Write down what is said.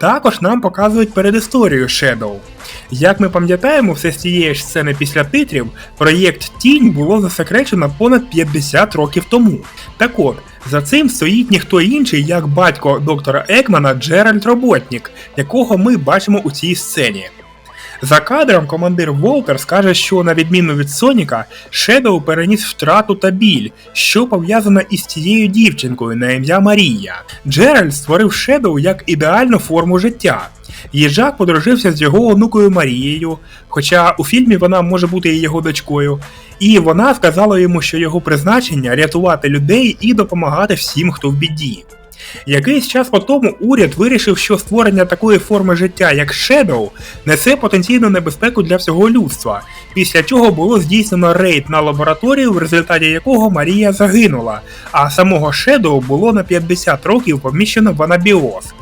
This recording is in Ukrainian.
Також нам показують передісторію Shadow. Як ми пам'ятаємо, все з цієї ж сцени після титрів, проєкт Тінь було засекречено понад 50 років тому. Так от, за цим стоїть ніхто інший, як батько доктора Екмана Джеральд Роботнік, якого ми бачимо у цій сцені. За кадром командир Волтер скаже, що на відміну від Соніка, Шедоу переніс втрату та біль, що пов'язана із цією дівчинкою на ім'я Марія. Джеральд створив Шедоу як ідеальну форму життя. Їжак подружився з його онукою Марією, хоча у фільмі вона може бути і його дочкою, і вона сказала йому, що його призначення рятувати людей і допомагати всім, хто в біді. Якийсь час по тому уряд вирішив, що створення такої форми життя, як Shadow, несе потенційну небезпеку для всього людства, після чого було здійснено рейд на лабораторію, в результаті якого Марія загинула, а самого Shadow було на 50 років поміщено в анабіоз.